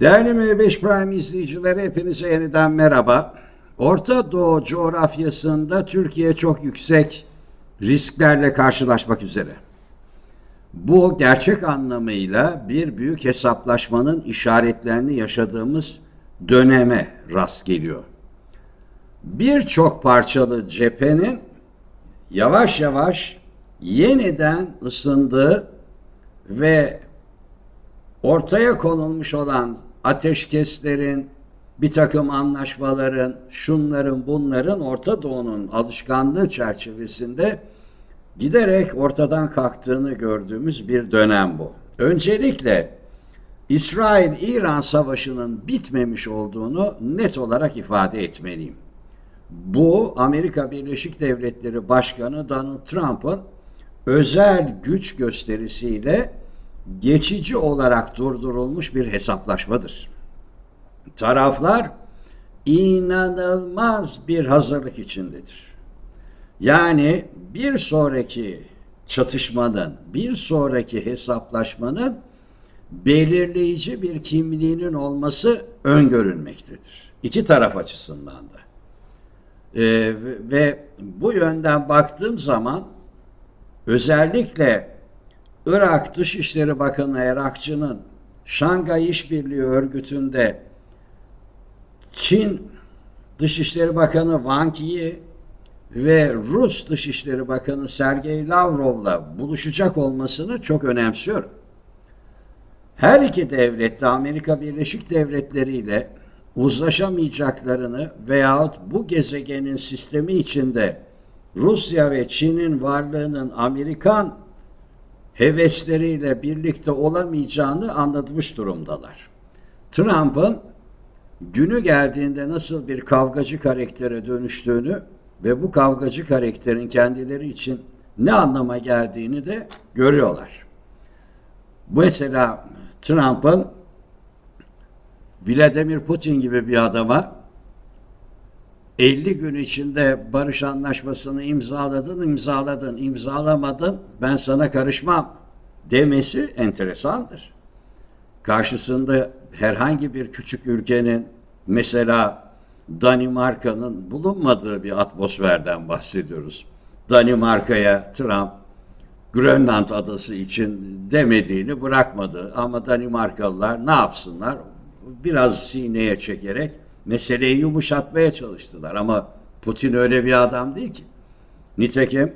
Değerli M5 Prime izleyicileri hepinize yeniden merhaba. Orta Doğu coğrafyasında Türkiye çok yüksek risklerle karşılaşmak üzere. Bu gerçek anlamıyla bir büyük hesaplaşmanın işaretlerini yaşadığımız döneme rast geliyor. Birçok parçalı cephenin yavaş yavaş yeniden ısındığı ve ortaya konulmuş olan ateşkeslerin, bir takım anlaşmaların, şunların bunların Orta Doğu'nun alışkanlığı çerçevesinde giderek ortadan kalktığını gördüğümüz bir dönem bu. Öncelikle İsrail-İran savaşının bitmemiş olduğunu net olarak ifade etmeliyim. Bu Amerika Birleşik Devletleri Başkanı Donald Trump'ın özel güç gösterisiyle geçici olarak durdurulmuş bir hesaplaşmadır. Taraflar inanılmaz bir hazırlık içindedir. Yani bir sonraki çatışmanın, bir sonraki hesaplaşmanın belirleyici bir kimliğinin olması öngörülmektedir. İki taraf açısından da. Ee, ve bu yönden baktığım zaman özellikle Irak Dışişleri Bakanı Erakçı'nın Şangay İşbirliği Örgütü'nde Çin Dışişleri Bakanı Wang Yi ve Rus Dışişleri Bakanı Sergey Lavrov'la buluşacak olmasını çok önemsiyorum. Her iki devlet de Amerika Birleşik Devletleri ile uzlaşamayacaklarını veyahut bu gezegenin sistemi içinde Rusya ve Çin'in varlığının Amerikan hevesleriyle birlikte olamayacağını anlatmış durumdalar. Trump'ın günü geldiğinde nasıl bir kavgacı karaktere dönüştüğünü ve bu kavgacı karakterin kendileri için ne anlama geldiğini de görüyorlar. Mesela Trump'ın Vladimir Putin gibi bir adama 50 gün içinde barış anlaşmasını imzaladın, imzaladın, imzalamadın, ben sana karışmam demesi enteresandır. Karşısında herhangi bir küçük ülkenin mesela Danimarka'nın bulunmadığı bir atmosferden bahsediyoruz. Danimarka'ya Trump Grönland adası için demediğini bırakmadı. Ama Danimarkalılar ne yapsınlar? Biraz sineye çekerek meseleyi yumuşatmaya çalıştılar. Ama Putin öyle bir adam değil ki. Nitekim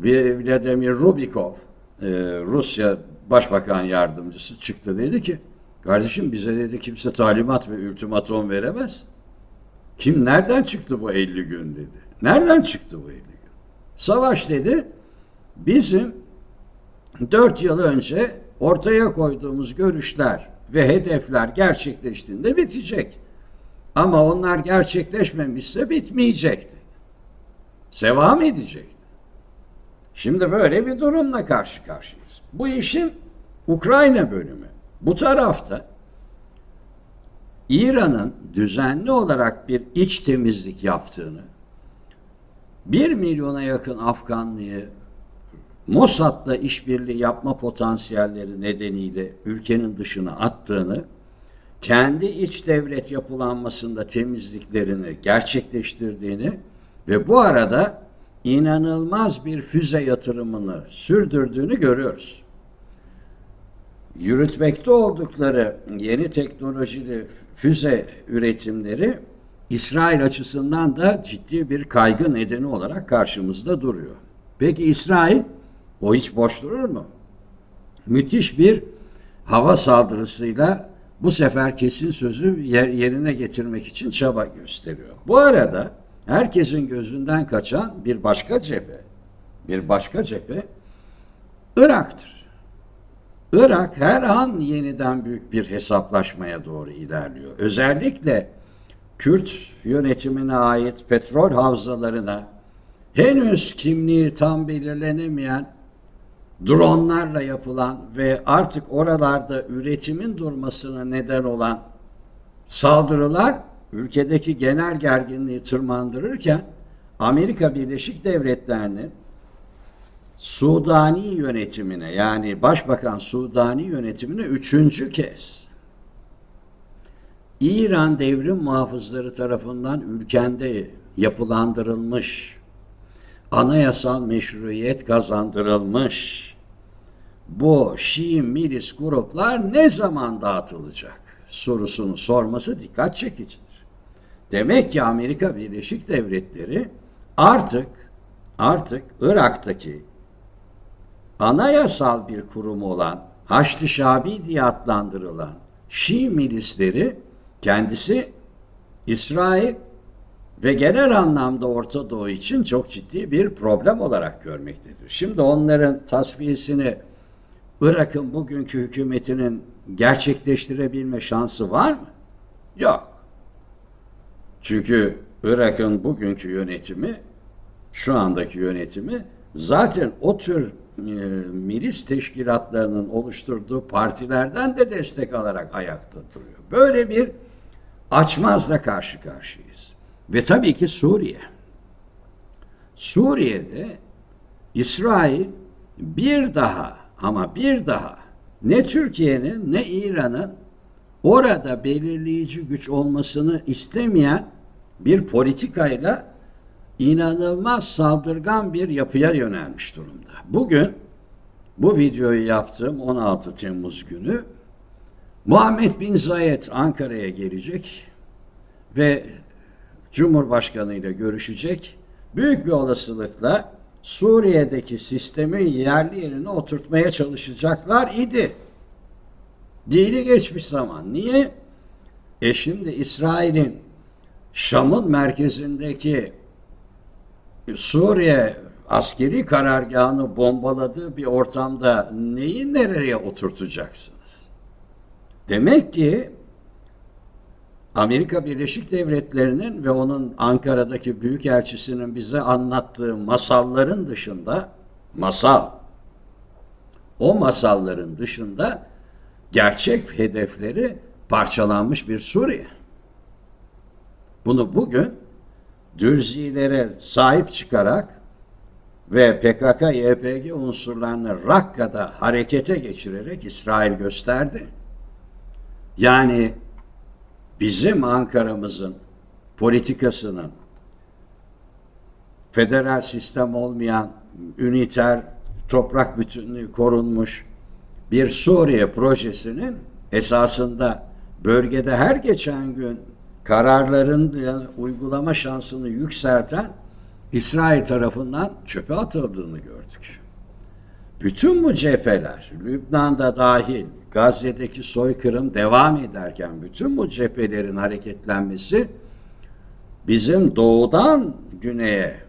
Vladimir Rubikov, e, Rusya Başbakan Yardımcısı çıktı dedi ki, kardeşim bize dedi kimse talimat ve ultimatom veremez. Kim nereden çıktı bu 50 gün dedi. Nereden çıktı bu 50 gün? Savaş dedi, bizim 4 yıl önce ortaya koyduğumuz görüşler ve hedefler gerçekleştiğinde bitecek. Ama onlar gerçekleşmemişse bitmeyecekti. Devam edecekti. Şimdi böyle bir durumla karşı karşıyayız. Bu işin Ukrayna bölümü. Bu tarafta İran'ın düzenli olarak bir iç temizlik yaptığını, bir milyona yakın Afganlıyı Mossad'la işbirliği yapma potansiyelleri nedeniyle ülkenin dışına attığını, kendi iç devlet yapılanmasında temizliklerini gerçekleştirdiğini ve bu arada inanılmaz bir füze yatırımını sürdürdüğünü görüyoruz. Yürütmekte oldukları yeni teknolojili füze üretimleri İsrail açısından da ciddi bir kaygı nedeni olarak karşımızda duruyor. Peki İsrail o hiç boş durur mu? Müthiş bir hava saldırısıyla bu sefer kesin sözü yer, yerine getirmek için çaba gösteriyor. Bu arada herkesin gözünden kaçan bir başka cephe, bir başka cephe Irak'tır. Irak her an yeniden büyük bir hesaplaşmaya doğru ilerliyor. Özellikle Kürt yönetimine ait petrol havzalarına henüz kimliği tam belirlenemeyen dronlarla yapılan ve artık oralarda üretimin durmasına neden olan saldırılar ülkedeki genel gerginliği tırmandırırken Amerika Birleşik Devletleri'nin Sudani yönetimine yani Başbakan Sudani yönetimine üçüncü kez İran devrim muhafızları tarafından ülkende yapılandırılmış, anayasal meşruiyet kazandırılmış bu Şii milis gruplar ne zaman dağıtılacak sorusunu sorması dikkat çekicidir. Demek ki Amerika Birleşik Devletleri artık artık Irak'taki anayasal bir kurum olan Haçlı Şabi diye adlandırılan Şii milisleri kendisi İsrail ve genel anlamda Orta Doğu için çok ciddi bir problem olarak görmektedir. Şimdi onların tasfiyesini Irak'ın bugünkü hükümetinin gerçekleştirebilme şansı var mı? Yok. Çünkü Irak'ın bugünkü yönetimi, şu andaki yönetimi zaten o tür e, milis teşkilatlarının oluşturduğu partilerden de destek alarak ayakta duruyor. Böyle bir açmazla karşı karşıyayız. Ve tabii ki Suriye. Suriye'de İsrail bir daha ama bir daha ne Türkiye'nin ne İran'ın orada belirleyici güç olmasını istemeyen bir politikayla inanılmaz saldırgan bir yapıya yönelmiş durumda. Bugün bu videoyu yaptığım 16 Temmuz günü Muhammed Bin Zayed Ankara'ya gelecek ve Cumhurbaşkanı ile görüşecek. Büyük bir olasılıkla Suriye'deki sistemin yerli yerine oturtmaya çalışacaklar idi. Dili geçmiş zaman. Niye? E şimdi İsrail'in Şam'ın merkezindeki Suriye askeri karargahını bombaladığı bir ortamda neyi nereye oturtacaksınız? Demek ki Amerika Birleşik Devletleri'nin ve onun Ankara'daki büyükelçisinin bize anlattığı masalların dışında masal o masalların dışında gerçek hedefleri parçalanmış bir Suriye. Bunu bugün Dürzilere sahip çıkarak ve PKK-YPG unsurlarını Rakka'da harekete geçirerek İsrail gösterdi. Yani bizim Ankara'mızın politikasının federal sistem olmayan üniter toprak bütünlüğü korunmuş bir Suriye projesinin esasında bölgede her geçen gün kararların uygulama şansını yükselten İsrail tarafından çöpe atıldığını gördük. Bütün bu cepheler, Lübnan'da dahil, Gazze'deki soykırım devam ederken bütün bu cephelerin hareketlenmesi bizim doğudan güneye,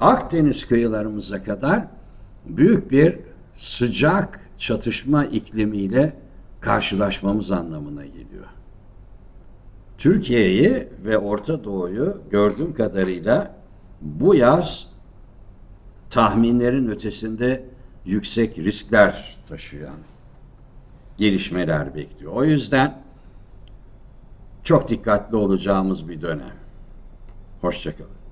Akdeniz kıyılarımıza kadar büyük bir sıcak çatışma iklimiyle karşılaşmamız anlamına geliyor. Türkiye'yi ve Orta Doğu'yu gördüğüm kadarıyla bu yaz tahminlerin ötesinde yüksek riskler taşıyan gelişmeler bekliyor. O yüzden çok dikkatli olacağımız bir dönem. Hoşçakalın.